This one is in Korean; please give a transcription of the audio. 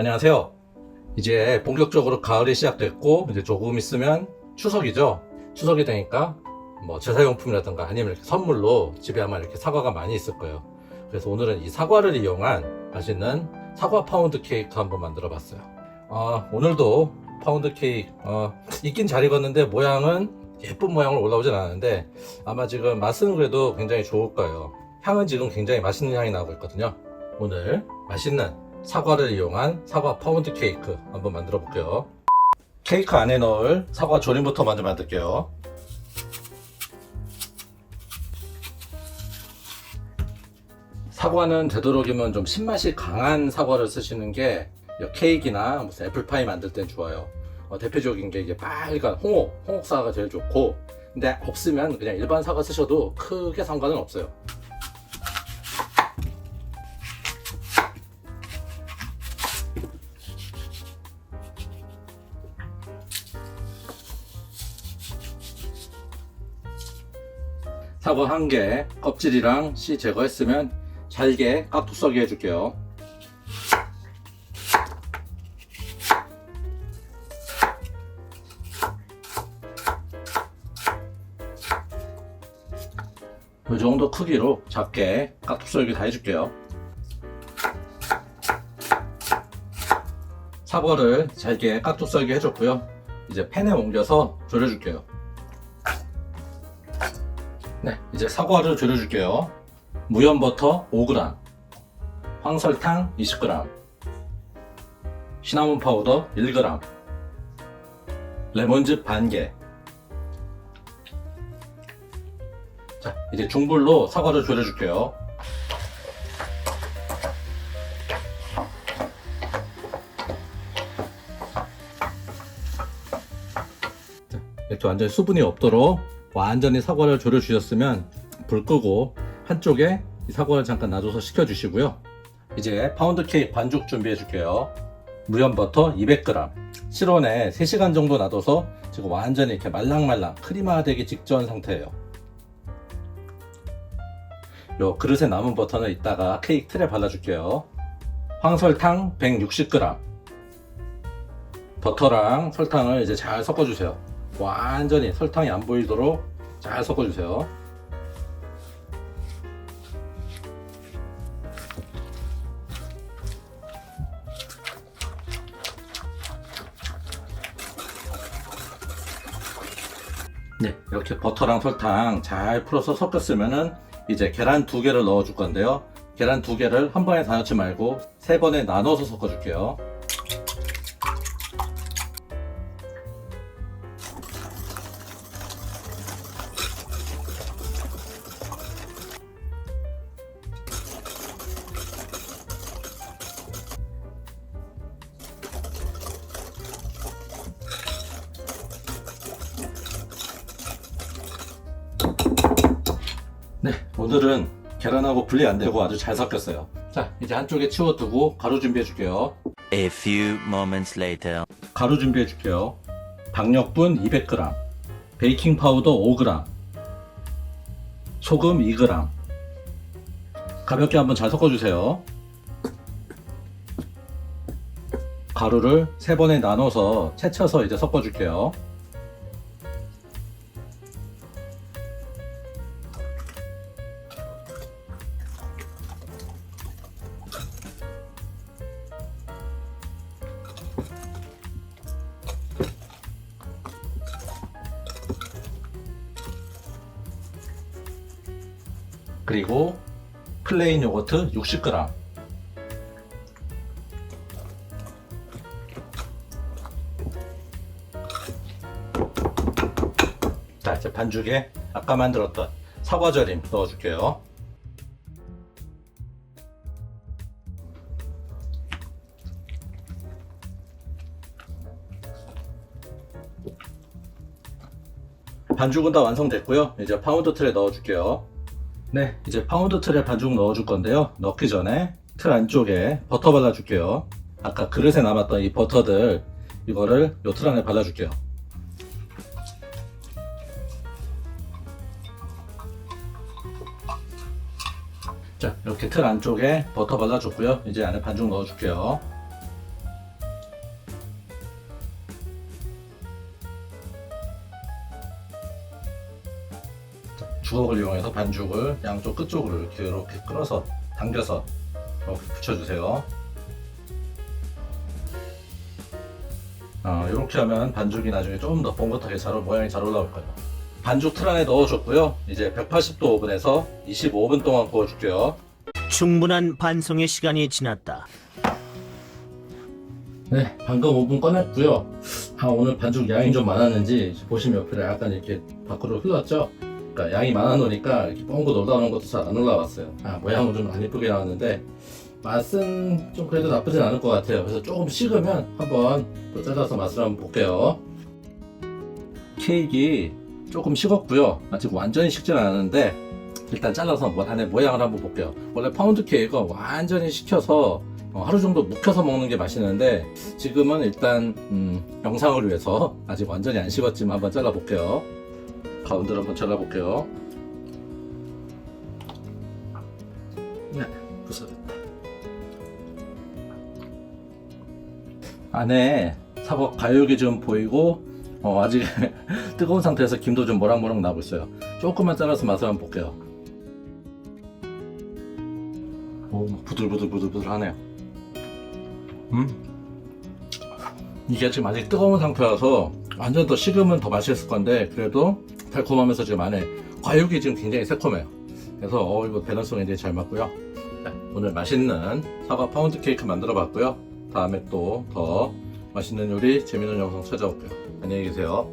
안녕하세요. 이제 본격적으로 가을이 시작됐고 이제 조금 있으면 추석이죠. 추석이 되니까 뭐 제사용품이라든가 아니면 이렇게 선물로 집에 아마 이렇게 사과가 많이 있을 거예요. 그래서 오늘은 이 사과를 이용한 맛있는 사과 파운드 케이크 한번 만들어 봤어요. 어, 오늘도 파운드 케이크 어, 있긴 잘 익었는데 모양은 예쁜 모양으로 올라오진 않았는데 아마 지금 맛은 그래도 굉장히 좋을 거예요. 향은 지금 굉장히 맛있는 향이 나고 있거든요. 오늘 맛있는 사과를 이용한 사과 파운드 케이크 한번 만들어 볼게요. 케이크 안에 넣을 사과 조림부터 먼저 만들게요. 사과는 되도록이면 좀 신맛이 강한 사과를 쓰시는 게 케이크나 무슨 애플파이 만들 땐 좋아요. 어, 대표적인 게 이제 빨간 홍옥, 홍옥 사과가 제일 좋고 근데 없으면 그냥 일반 사과 쓰셔도 크게 상관은 없어요. 사과 한 개, 껍질이랑 씨 제거했으면 잘게 깍둑 썰기 해줄게요. 이 정도 크기로 작게 깍둑 썰기 다 해줄게요. 사과를 잘게 깍둑 썰기 해줬고요. 이제 팬에 옮겨서 졸여줄게요. 네, 이제 사과를 졸여줄게요. 무염버터 5g, 황설탕 20g, 시나몬 파우더 1g, 레몬즙 반개. 자, 이제 중불로 사과를 졸여줄게요. 자, 이렇게 완전히 수분이 없도록 완전히 사과를 졸여 주셨으면 불 끄고 한쪽에 이 사과를 잠깐 놔줘서 식혀 주시고요. 이제 파운드 케이크 반죽 준비해 줄게요. 무염 버터 200g. 실온에 3시간 정도 놔둬서 지금 완전히 이렇게 말랑말랑 크리마 되기 직전 상태예요. 요 그릇에 남은 버터는 이따가 케이크 틀에 발라줄게요. 황설탕 160g. 버터랑 설탕을 이제 잘 섞어주세요. 완전히 설탕이 안 보이도록 잘 섞어주세요. 네, 이렇게 버터랑 설탕 잘 풀어서 섞었으면은 이제 계란 두 개를 넣어 줄 건데요. 계란 두 개를 한 번에 다 넣지 말고 세 번에 나눠서 섞어 줄게요. 네, 오늘은 계란하고 분리 안 되고 아주 잘 섞였어요. 자, 이제 한쪽에 치워두고 가루 준비해 줄게요. A few moments later. 가루 준비해 줄게요. 박력분 200g, 베이킹 파우더 5g, 소금 2g. 가볍게 한번 잘 섞어주세요. 가루를 세 번에 나눠서 채쳐서 이제 섞어줄게요. 그리고 플레인 요거트 60g. 자, 이제 반죽에 아까 만들었던 사과절임 넣어줄게요. 반죽은 다 완성됐고요. 이제 파운드 틀에 넣어줄게요. 네, 이제 파운드 틀에 반죽 넣어줄 건데요. 넣기 전에 틀 안쪽에 버터 발라줄게요. 아까 그릇에 남았던 이 버터들 이거를 요 틀 안에 발라줄게요. 자, 이렇게 틀 안쪽에 버터 발라줬고요. 이제 안에 반죽 넣어줄게요. 주걱을 이용해서 반죽을 양쪽 끝쪽으로 이렇게 이렇게 끌어서 당겨서 이렇게 붙여주세요. 아, 이렇게 하면 반죽이 나중에 조금 더 봉긋하게 잘 모양이 잘 올라올 거예요. 반죽 틀 안에 넣어줬고요. 이제 180도 오븐에서 25분 동안 구워줄게요. 충분한 반송의 시간이 지났다. 네, 방금 오븐 꺼냈고요. 아, 오늘 반죽 양이 좀 많았는지 보시면 옆에 약간 이렇게 밖으로 흘렀죠. 그러니까 양이 많아 놓으니까 이렇게 뻥긋 올라오는 것도 잘 안 올라왔어요. 아, 모양은 좀안 이쁘게 나왔는데 맛은 좀 그래도 나쁘진 않을 것 같아요. 그래서 조금 식으면 한번 또 잘라서 맛을 한번 볼게요. 케이크 조금 식었고요. 아직 완전히 식진 않았는데 일단 잘라서 뭐 안에 모양을 한번 볼게요. 원래 파운드 케이크가 완전히 식혀서 어, 하루 정도 묵혀서 먹는 게 맛있는데 지금은 일단 음, 영상을 위해서 아직 완전히 안 식었지만 한번 잘라볼게요. 가운데로 한번 잘라볼게요. 네, 부서졌다. 안에 사과 과육이 좀 보이고 어, 아직 뜨거운 상태에서 김도 좀 모락모락 나고 있어요. 조금만 잘라서 맛을 한번 볼게요. 오, 부들부들부들부들하네요. 음. 이게 지금 아직 뜨거운 상태라서 완전 더 식으면 더 맛있을 건데 그래도 달콤하면서 지금 안에 과육이 지금 굉장히 새콤해요. 그래서 어 이거 밸런스가 굉장히 잘 맞고요. 자, 오늘 맛있는 사과 파운드 케이크 만들어 봤고요. 다음에 또 더 맛있는 요리 재밌는 영상 찾아올게요. 안녕히 계세요.